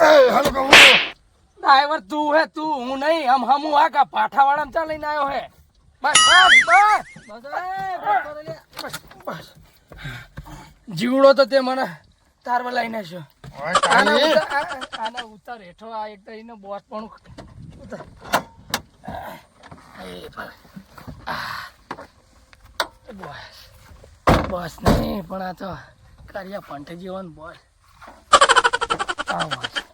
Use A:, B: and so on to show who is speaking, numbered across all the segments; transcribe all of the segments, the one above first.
A: હાલો કહું.
B: ડ્રાઈવર તું હે તું હું નહીં હમ હમું આ કા પાઠા વાળા ચા લઈને આવ્યો હે. બસ બસ બસ. જીવડો તો તે મને તારવા લઈને છો આના ઉતાર હેઠો આ એક તો બોસ પણ ઉતાર. બસ. બોસ. નહીં પણ આ તો કર્યા પંઠ જીવન બોસ. આ બોસ.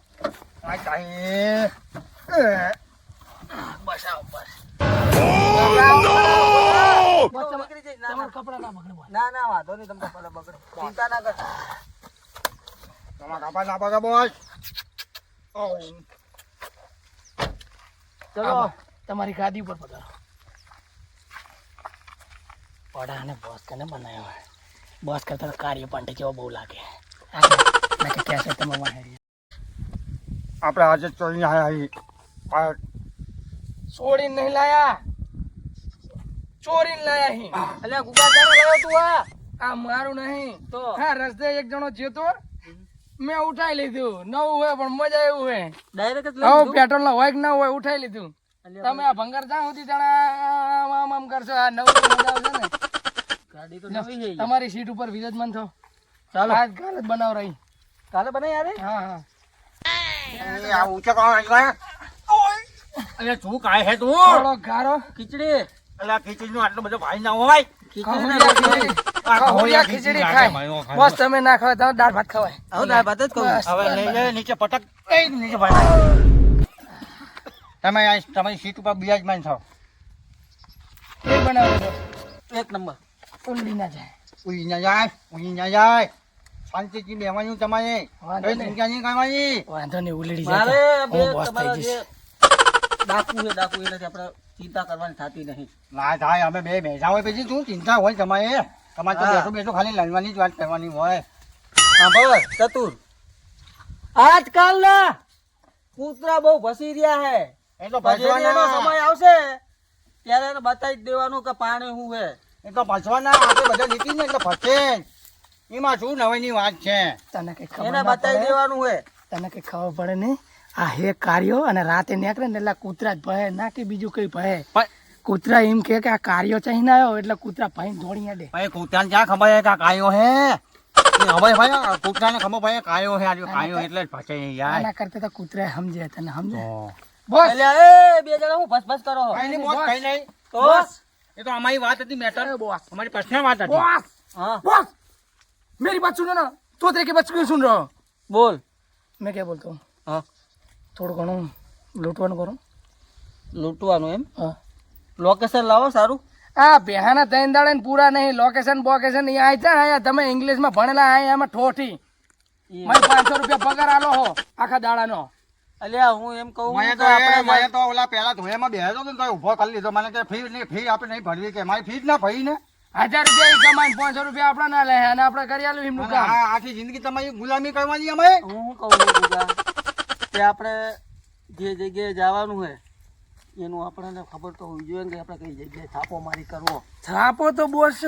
C: ના,
B: કપડા ના બગડે બોસ
C: વાંધો નહીં તમને ભલે બગડે ચિંતા ના કરતા
A: તમારા કાપા ના પગે બોલ
B: ચલો તમારી? ગાદી ઉપર પધારો પડા અને બોસ કને બનાવ્યો બોસ કરતા કાર્ય પાંડે જેવો બહુ લાગે ના કે કહેશે તમે
A: આપણે આજે ચોરી આવ્યા છીએ.
B: છોડીને નહીં લાયા. ચોરીને લાયા હી.
C: એટલે ગુગા ચાલો લાવ્યો તું આ?
B: આ મારું નહીં.
C: તો?
B: હા રસ્તે એક જણો જીતો મેં ઉઠાઈ લીધું. નવું હોય પણ મજા એવું હોય.
C: ડાયરેક્ટ લઈ
B: હવે
C: લીધું?
B: પેટ્રોલ ના હોય કે ના હોય ઉઠાઈ લીધું. તમે આ ભંગાર જ્યાં સુધી તણા આમ આમ આમ કરશો આ નવું મજા આવશે ને?
C: ગાડી તો નવી છે
B: તમારી સીટ ઉપર વિરાજમાન થો
C: ચાલો.
B: આજ કાલે જ બનાવ રહી.
C: કાલે બનાવી યાર
B: હા હા.
A: એ આ ઊંચે કોણ એટલે? અરે તું કાય હે તું?
B: થોડો ગારો.
C: ખીચડી.
A: અલા ખીચડીનો આટલો બધો ભાઈ ના હોય.
C: ખીચડી. ના
B: કહુરિયા
C: ખીચડી.
B: ખીચડી કહુરિયા ખીચડી ખાય. બસ તમે ના ખાવ તમે દાળ ભાત ખવાય.
C: હવે દાળ ભાત જ કહું
A: હવે લઈ લે નીચે પટક. એ નીચે ભાઈ તમે આ તમારી સીટ ઉપર બિરાજમાન
B: બનાવો છો.
C: એક નંબર.
B: ઉંડી ના જાય.
A: ઉઈ ના જાય ઉઈ ના જાય. તમારે
B: નહીં.
A: ચિંતા નહીં કરવાની
B: વાંધો નહીં ઉલડી જાય હું બોસ થઈ જઈશ.
C: ડાકુ છે ડાકુ એનાથી આપણે ચિંતા કરવાની થતી નહીં.
A: ના થાય અમે બે બેસા હોય પછી શું ચિંતા હોય તમારે? તમારે તો બેઠો બેઠો ખાલી લડવાની જ વાત કરવાની હોય.
C: સાંભળ ચતુર. આજકાલના કૂતરા બહુ ભસી રહ્યા હે.
A: એ તો
C: સમય આવશે ત્યારે એને બતાવી દેવાનું કે પાણી શું હે
A: એ તો ભસવાના આપણે બધા નીકળી ને એટલે ફસે. એમાં શું નવીની વાત છે?
B: તને કઈ ખબર
C: બતાવી દેવાનું હોય
B: તને કઈ ખબર પડે નહીં? આ હે કાર્યો અને રાતે નીકળે ને એટલે કૂતરા જ ભય ના કે બીજું કઈ ભય. કૂતરા એમ કે આ કાર્યો ચાહીને આવ્યો એટલે કૂતરા ભાઈ દોડી દે
A: ભાઈ કૂતરાને ક્યાં ખબર હે હવે ભાઈ કૂતરાને ખબર ભાઈ કાયો હે કાયો એટલે જ
B: તો કૂતરા સમજે તને સમજે? બસ!
C: એ તો?
A: અમારી વાત હતી મેટર. બોસ! પર્સનલ વાત
B: બોસ! मेरी बात सुनो ना तोतरे की बात क्यों सुन रहे हो
C: બોલ
B: मैं क्या बोलता हूँ
C: હા
B: થોડું ઘણું લૂંટવાનું કરો
C: લૂંટવાનું એમ
B: હા
C: લોકેશન લાવો સારું
B: આ બેહાના ત્રણ દાડે ને પૂરા નહીં લોકેશન બોકેશન અહીંયા આયા છે આયા તમે ઇંગ્લિશમાં ભણેલા આયા એમાં ઠોઠી મારે પાંચસો રૂપિયા પગાર આલો હો આખા દાડાનો
C: અલ્યા હું એમ કહું
A: મને
C: કે
A: તો એ-
C: આપણે
A: મને તો ઓલા પેલા ધોયામાં બેસતો હતો ને તો ઉભો કરી લીધો મને કે ફી નહીં ફી આપણે નહીં ભરવી કે મારી ફી જ ના ભરી ને
B: હજાર રૂપિયા ઈ પાંચસો રૂપિયા આપણા ના લે અને આપણે કરી આલું એમનું કામ.
A: આખી જિંદગી તમારી ગુલામી કરવાની અમે?
C: હું કહું છું કે આપણે જે જગ્યાએ જવાનું છે એનું આપણને ખબર તો હોવી જોઈએ કે આપણે કઈ જગ્યાએ છાપો મારી કરવો.
B: છાપો તો બોસ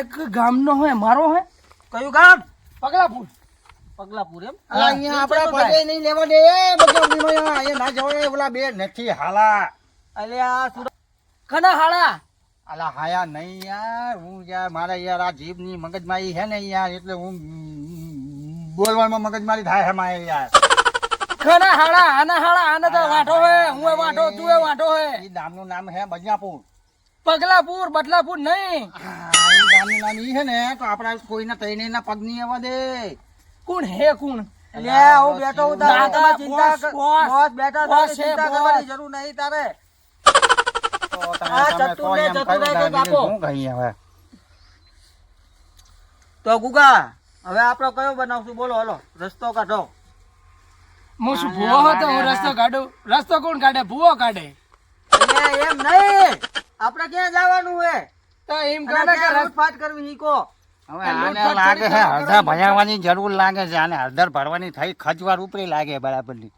B: એક ગામનો હોય મારો હોય.
C: કયું ગામ?
B: પગલાપુર.
C: પગલાપુર એમ?
A: અહીંયા આપણે પગે નહીં લેવા દે બધા અહીંયા ના જવાય ઓલા બે નથી હાલા.
C: અલ્યા સુરત
B: કના
A: અલા હાયા નહીં યાર હું યાર મારા યાર આ જીભની મગજમારી છે ને યાર એટલે હું બોલવામાં મગજમારી થાય છે મારે યાર.
B: કના હાડા આના હાડા આને તો વાંઢો હે હું એ વાંઢો તું એ વાંઢો હે.
A: એ ગામનું નામ હે બજિયાપુર
B: પગલાપુર બદલાપુર નહીં.
A: હા, ગામનું નામ ઈ છે ને તો આપણા કોઈના તૈનેના પગ નહીં આવવા દે.
B: કોણ હે કોણ?
C: લે હું બેઠો હું તારા ચિંતા
B: બોસ,
C: બેઠા ચિંતા કરવાની જરૂર નહીં તારે.
A: તો તમે-
C: ને
A: એમ કહ્યું
C: ને
A: હવે?
C: ગુગા હવે આપણે કયો બનાવશું? બોલો હલો. રસ્તો કાઢો.
B: હું શું ભૂવો હતો? હું રસ્તો કાઢું? રસ્તો કોણ કાઢે? ભૂવો કાઢે.
C: એમ નહીં. આપણે ક્યાં જવાનું હે?
B: તો એમ કરે કે
C: રસપાટ કરવી ઈકો
A: હવે આને લાગે છે હળદર
B: છે.
A: જરૂર લાગે છે આને હળદર ભરવાની થઈ ખજવાર ઉપરી લાગે બરાબરની.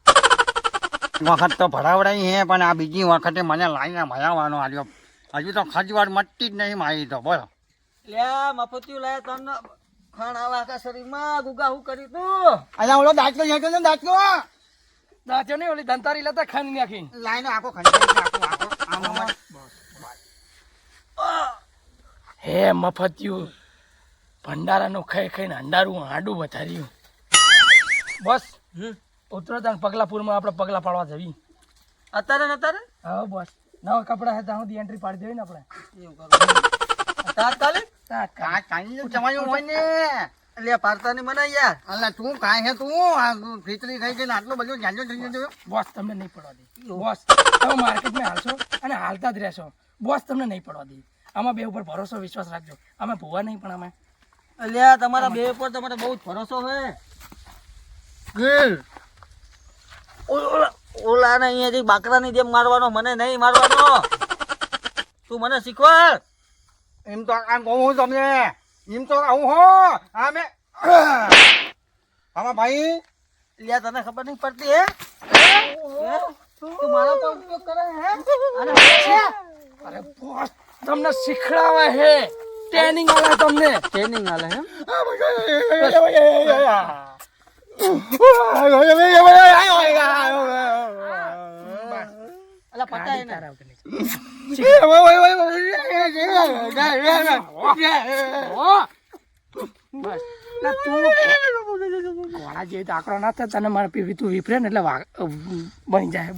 A: વખત તો ભરાવડાઈ હે પણ આ બીજી વખતે મને લાઈને ભજાવવાનો આવ્યો હજુ તો ખજવાર મટતી જ નહીં મારી તો બોલો.
C: લ્યા મફતિયું લાયા તન ખાણ આવા આખા શરીરમાં ગુગા હું કર્યું તું
A: અલ્યા ઓલો દાંતલો છે ને દાંતલો
B: દાંત્યો નહીં ઓલી ધંતારી લેતા ખાની નાખી
A: લાઈને આખો
B: હે મફતિયું. ભંડારાનું ખાઈ ખાઈને અંડારું હાડું વધાર્યું. બસ. ઉતરો તાન પગલાપુરમાં આપણે પગલા પાડવા જવી
C: અત્યારે ને અત્યારે
B: હા બસ. નવા કપડા હતા હું એન્ટ્રી પાડી દેવી ને આપણે.
C: એવું કરો. તાત્કાલિક
B: તાત્કાલિક.
A: કાંઈ જમાયું હોય ને.
C: એટલે પાડતા નહીં મને યાર
A: તું કાંઈ હે તું? ખીચડી ખાઈ ગઈ આટલું બધું જાજો થઈ ગયો
B: બોસ તમને નહીં પડવા દે. બોસ. તમે માર્કેટમાં હાલશો અને હાલતા જ રહેશો. બોસ તમને નહીં પડવા દે. આમાં બે ઉપર ભરોસો વિશ્વાસ રાખજો. અમે ભૂવા નહીં પણ અમે
C: અલ્યા તમારા બે ઉપર તમારે બહુ જ ભરોસો હે. ઓલા ને અહીંયાથી બાકરાની જેમ મારવાનો મને નહીં મારવાનો. તું મને શીખવાડ.
A: એમ તો આમ કહું હું તમને. એમ તો આવું હો. આમે આમાં ભાઈ
C: લે તને ખબર નહીં પડતી હે? હે? તું મારા પર ઉપયોગ કરે હે?
B: અરે બોસ તમને શીખડાવે હે? ટ્રેનિંગ આલે તમને.
C: ટ્રેનિંગ આલે હે.
B: ઘોડા જેવી તો આકડો ના થાય તને મારે પીવી તું વિફરે ને એટલે બની જાય.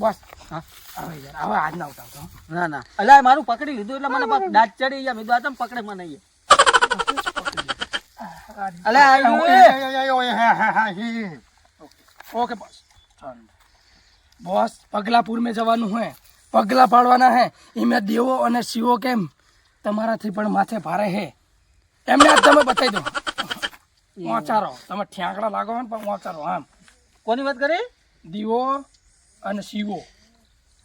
B: બસ. હા હવે યાર હવે આજ ના ઉતાવતો
C: ના ના. અલા મારું પકડી લીધું એટલે મને દાંત ચડી ગયા. મેં દાંત પકડે મને અહીંયા. અલા.
B: ઓકે બોસ બોસ પગલાપુર મેં જવાનું હે. પગલા પાડવાના હે. એમાં દેવો અને શિવો કેમ તમારાથી પણ માથે ભારે હે. એમને આજ તમે બતાવી દો. વાંચારો તમે ઠ્યાંકડા લાગો ને પણ વાંચારો આમ.
C: કોની વાત કરી?
B: દીવો અને શિવો.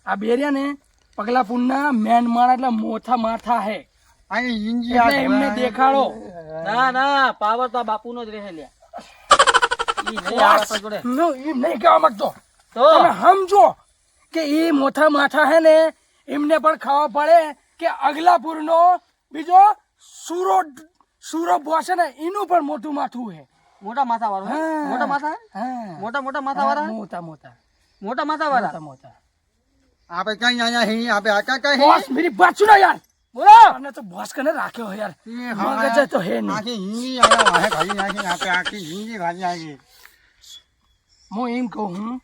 B: આ બે ને પગલાપુરના મેન માળા એટલે મોથા માથા હે. એમને દેખાડો.
C: ના ના પાવર તો બાપુ નો જ રહે નહીં
B: નો, કહેવા માંગતો. તમે સમજો કે એ મોથા માથા હે ને એમને પણ ખાવા પડે કે અગલાપુરનો બીજો સુરો સુરો બોસ છે ને એનું પણ મોટું માથું હે.
C: મોટા માથા વાળો હે? મોટા માથા મોટા મોટા માથા વાળા
B: મોટા મોટા.
C: મોટા માથા વાળા
B: મોટા મોટા.
A: આપણે કઈ અહીંયા હી આપણે આકા કઈ
B: બોસ મેરી બાત સુનો યાર.
C: બોલો
B: અને તો બોસ કને રાખ્યો હે યાર
A: એ હા.
B: મગજ તો હે નહીં
A: આખી હિંગી આયા વાહે ખાલી નાખી આપણે આખી હિંગી ખાલી નાખી
B: હું એમ કહું હું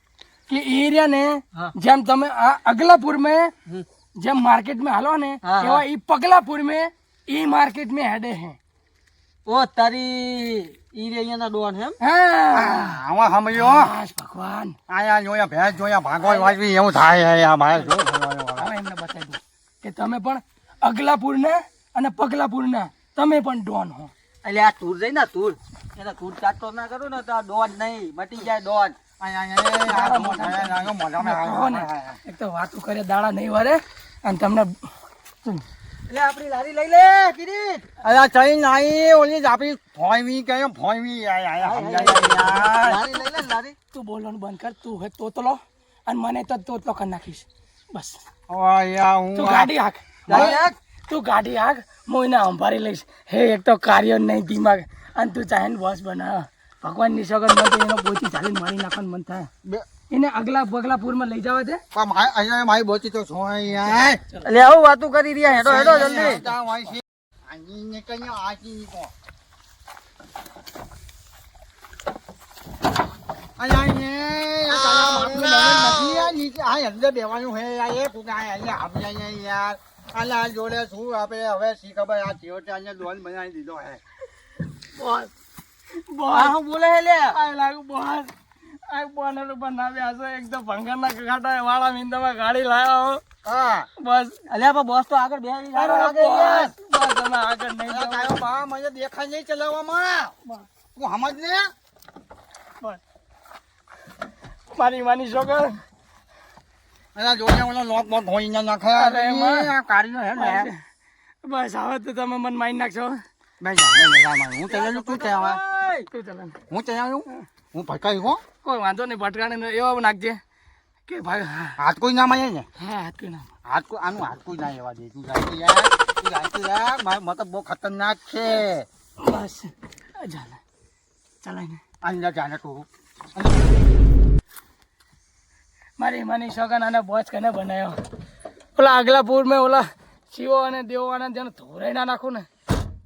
B: કે એરિયા ને
C: હા.
B: જેમ તમે આ અગલાપુર में
C: હમ.
B: જેમ मार्केट में हालो ने
C: हाँ,
B: એવા ઈ પગલાપુર में ઈ मार्केट में हेडे हैं
C: ઓ તારી ઈ રે અહીંયાના ડોન હે એમ?
B: હા
A: આવા સમજો
B: બસ ભગવાન
A: આયા જોયા ભેંસ જોયા ભાગોળ વાજવી એવું થાય હે આ મારે શું થવાનું હવે?
B: હવે એમને બતાવી દઉં કે તમે પણ અગલાપુરના અને પગલાપુરના તમે પણ ડોન હો
C: એટલે આ તુર જઈ ને તુર એટલે તુર ચાટતો ના કરો ને તો આ ડોન નહીં મટી જાય ડોન
B: ને. એક તો વાતું કરે દાડા નહીં વરે અને તમને
C: એટલે આપણી લારી લઈ લે કિરીટ
A: અરે ચઈ નાઈ ઓલી આપણી ફોઈવી કે ફોઈવી
C: લારી લઈ લે ને લારી
B: તું બોલવાનું બંધ કર તું હે તોતલો અને મને તો તોતલો કરી નાખીશ બસ
A: ઓ યા હું
B: તું ગાડી હાક
C: ગાડી હાક.
B: તું ગાડી આગ? હું એને અંભારી લઈશ. હે એક તો કાર્ય નહીં દિમાગ. અને તું ચાહે બોસ બના. ભગવાન નિશોગન સગન એનો બોચી ચાલી મારી નાખવાનું મન થાય. એને અગલા બગલાપુરમાં લઈ જવા દે.
A: અહીંયા મારી બોચી તો છો અહીંયા.
C: એટલે આવું વાતું કરી રહ્યા હેડો હેડો જલ્દી.
A: છે. કઈ આજી કો. અહીંયા અંદર બેવાનું હે યાર એ કુકા અહીંયા આમ અહીંયા યાર. આલા આ જોડે શું આપણે હવે શી ખબર? આ છે અહીંયા લોન બનાવી દીધો હે.
B: બોસ બોસ
C: હું બોલે હે લે?
B: આ લાગુ બોસ આ બોનર બનાવ્યા છે એક તો ભંગારના કાંટા વાળા મીંદામાં ગાડી લાવ્યા હા. બસ.
C: અલ્યા પણ બોસ તો આગળ બે
B: બોસ બસ અમે આગળ નહીં જાવ
A: બા મને દેખાય નહીં ચલાવવામાં. હું સમજ ને
B: બસ. મારી માની છોકર.
A: અલા જોડે ઓલો લોક બોક હોય ના નાખે
B: અરે.
A: આ કાર્ય હે ને
B: બસ હવે તો તમે મને મારી નાખશો.
A: બે જા બે જા હું તૈયાર તું તૈયાર
B: તું ચાલે
A: હું હું ભટકાઈ હો.
B: કોઈ વાંધો નહીં ભટકાણે એવા નાખજે કે ભાઈ હા.
A: હાથ કોઈ ના મારે ને?
B: હા હાથ કોઈ ના
A: હાથ કોઈ આનું હાથ કોઈ ના એવા દે. તું યાર તું જાય યાર. મારો મતલબ બહુ ખતરનાક છે.
B: બસ ચાલે. ચાલે ને
A: અંદર જાને તું.
B: મારી મની સગન અને બોચ કને બનાવ્યો ઓલા આગલા પૂર મેં ઓલા શિવો અને દેવો અને જેને ધોરાઈ ના નાખું ને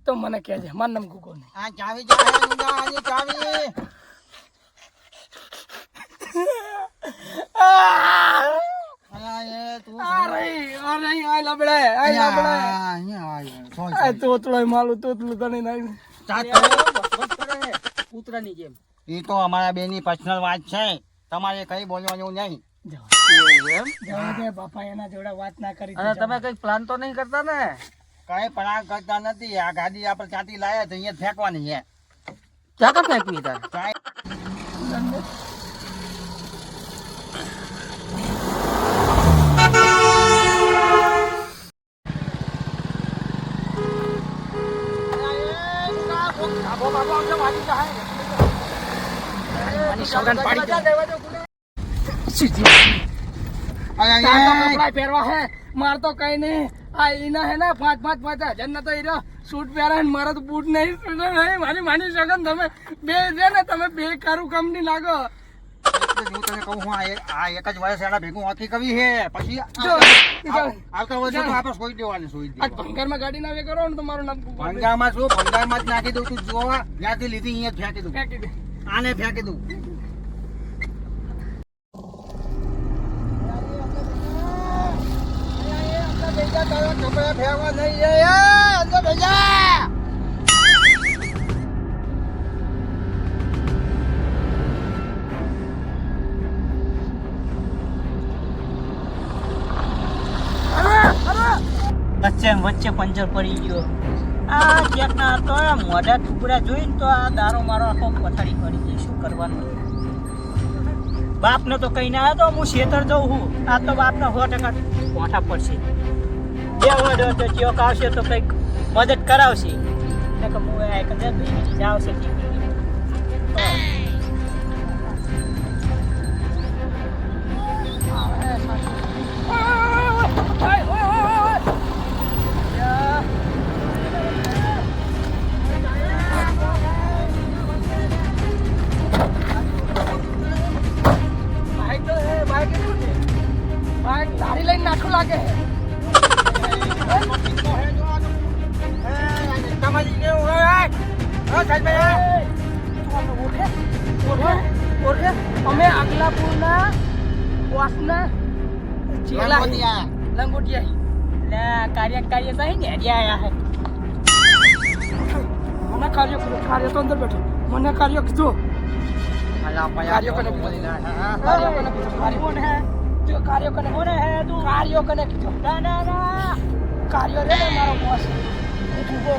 B: તો મને કહેજે મારું નામ ગુગો ને
A: આ ચાવી આની ચાવી એ તું.
D: બસ
A: અમારા બેની પર્સનલ વાત છે. તમારે કઈ બોલવાનું નહીં.
B: જવા દે. બાપા એના જોડે વાત ના કરી
D: અને તમે કઈ પ્લાન તો નહીં કરતા ને?
A: કઈ પણ આ કરતા નથી. આ ગાડી આપણે ચાટી લાયા તો અહીંયા જ ફેંકવાની છે.
D: ક્યાં કર ફેંકવી તાર?
A: ચાય
B: મારી તો પહેરવા હે. માર તો કઈ નહીં આ ઈના હે ને પાંચ પાંચ પાંચ હજાર ના તો ઈરો. સૂટ પહેરે ને મારા તો બૂટ નહીં સૂટ નહીં મારી માની સગન તમે. બે છે ને તમે બે કારું કંપની લાગો.
A: હું તને કહું હું આ એક- જ વર્ષ એના ભેગું હોકી કવી હે. પછી આવતા વર્ષે તો આપણે સોઈ દેવાની સોઈ દેવાની.
B: ભંગારમાં ગાડી ના કરો ને તમારું મારું નામ.
A: ભંગારમાં શું? ભંગારમાં જ નાખી દઉં તું જોવા જ્યાંથી લીધી અહીંયા ફેંકી દઉં.
B: ફેંકી દે.
A: આને ફેંકી દઉં.
C: વચ્ચે પંચર પડી ગયો. આ ચેકના તો મોઢા ટુકડા જોઈને તો આ દારો મારો આખો પથારી પડી ગઈ શું કરવાનું? બાપને તો કહીને આવ્યો તો હું શેતર જઉં છું. આ તો બાપને સો ટકા પડશે. બે ઓર્ડર તો ચોક આવશે તો કંઈક મદદ કરાવશે. એટલે કે હું આ કદાચ
B: ચેલા લંગોટિયા.
C: એટલે કાર્ય કાર્ય તો અહીં ને હરિયા આવ્યા છે
B: મને કાર્ય કર્યો. કાર્ય તો અંદર બેઠો. મને કાર્ય કીધું. કાર્ય કને કાર્ય કને કાર્ય
C: કોણ હે?
B: જો કાર્ય કને
C: કોણ હે તું?
B: કાર્ય કને કીધું?
C: ના ના ના.
B: કાર્ય રે મારો બોસ હું ઊભો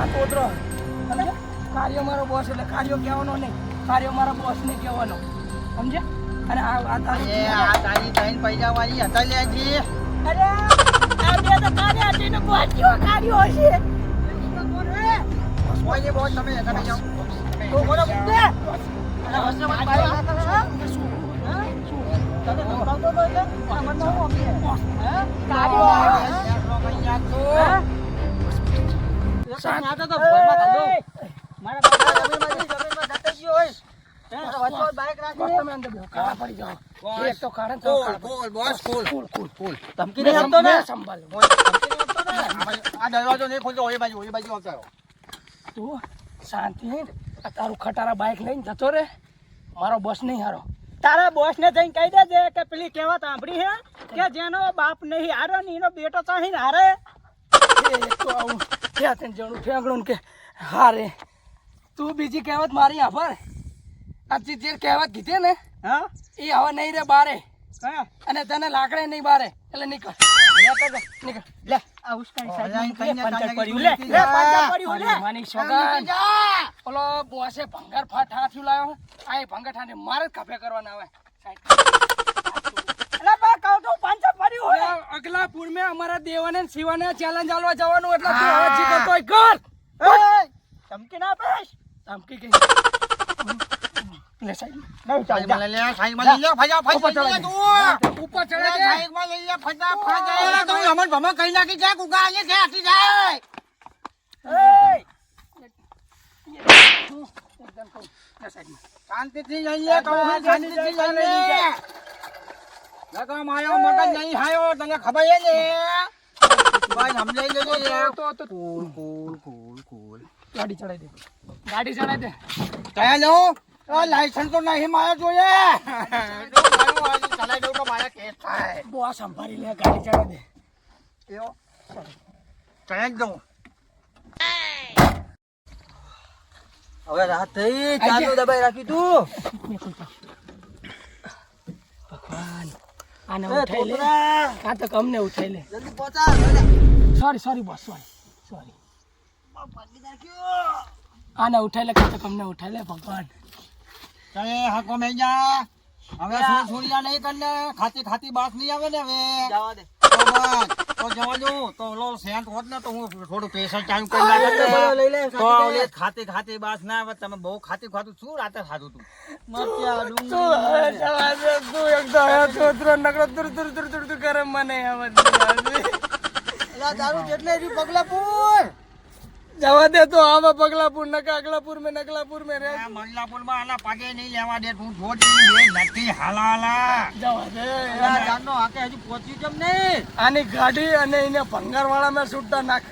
B: આ તોતરો સમજે કાર્ય મારો બોસ એટલે કાર્ય કહેવાનો નહીં. કાર્ય મારા બોસ ને કહેવાનો. સમજે અને આ આ તારું
A: આ તારી ત્રણ પૈસા વાળી હતા લે જી.
C: અરે આ બે તો કાર્ય છે ને બોચ્યો કાર્યો હશે.
A: કોઈ બોલ તમે તમે જાઓ.
C: તો બોલો બુદ્ધે
A: અલા,
C: હસને મત કાઢો. મારા જમીનમાં જમીનમાં દટાઈ ગયો હોય.
B: શાંતિ તારું ખટારા બાઈક લઈને જતો રે. મારો બસ નહીં હારો.
C: તારા બોસ ને જઈને કહી દેજે કે પેલી કહેવત સાંભળી હે કે જેનો બાપ નહીં હારો ને એનો બેટો ચાહીને હારે.
B: તો આવું. ત્યાં જણું ફેંગણું કે હારે તું બીજી કહેવત મારી આભાર. આ જે કહેવત કીધી ને
C: હા?
B: એ હવે નહીં રે બારે. અને તને લાકડે નહીં બારે. એટલે નીકળ. નીકળ.
C: લે.
B: ઓલો બોસે ભંગાર ફાટ હાથ્યું લાવ્યો આ એ ભંગર ઠાને મારે જ કફે કરવાના આવે.
C: બા કહું તો પંચર પડ્યું
B: અગલા પૂર મેં અમારા દેવાને શિવાને ચેલેન્જ આલવા જવાનું એટલે તું હવે જી કર.
C: ધમકી ના આપીશ
B: ધમકી ગઈ લે
C: સાહેબ ચાલ
A: લે લે, માં લઈ લે, ફજા, ફજા, લે તું.
B: ઉપર ચડે છે
A: સાઈડમાં લઈ લે, ફટાફટ. અરે, તું રમણ ભમણ કરી નાખી છે, કુકા, અહીંયા છે, હાથી જાય.
C: એય,
B: તને કહું આ સાઈડમાં.
A: શાંતિથી જઈએ કહું છું, શાંતિથી જઈએ. લગા માયો મગજ નહીં હાયો તને ખબર છે ને? ભાઈ સમજાઈ લેજો યાર
B: તો તો
A: કુલ કુલ કુલ કુલ.
B: ગાડી ચડાઈ દે. ગાડી ચડાઈ દે.
A: કયા લો લાયસન્સ તો નહીં મારે જોઈએ. આજે દઉં તો મારા કેસ થાય
B: બહુ સંભાળી લે ગાડી ચડાઈ દે.
A: એવો? ચડાવી દઉં.
C: હવે રાત થઈ ચાલુ દબાઈ રાખી તું.
B: ભગવાન આને ઉઠાઈ લે. કાં તો કમને ઉઠાઈ લે.
C: જલ્દી પહોંચા
B: સોરી સોરી બસ સોરી સોરી આને ઉઠાઈ લે કાં તો કમને ઉઠાઈ લે ભગવાન.
A: ચાલે હકો મેં જા હવે શું છોડ્યા નહીં કરને ખાતી ખાતી બાસ નહીં આવે ને હવે
C: જવા દે
A: તો જવા દઉં તો ઓલો સેન્ટ હોત ને તો હું થોડું પ્રેશર ટાઈમ કરી
C: લે,
A: તો
C: ખાતી
A: ખાતી ખાતી બાસ ના આવે તમે બહુ ખાતી ખાતું શું રાતે ખાધું તું
B: નકરો તુર તુર તુર તુર કરે મને હવે જવા
C: જેટલે પગલા પગલાપુર
B: જવા દે તો આવા પગલાપુર નકા અગલાપુર મેં નકલાપુર મેં રે.
A: આ મલ્લાપુરમાં આના પગે નહીં લેવા દે તું જોતી બે નથી હાલાલા.
B: જવા દે.
C: અલા, જાનનો હાકે હજુ પહોંચી કેમ નહીં?
B: આની ગાડી અને એને ભંગાર વાળા મેં છૂટતા નાખ.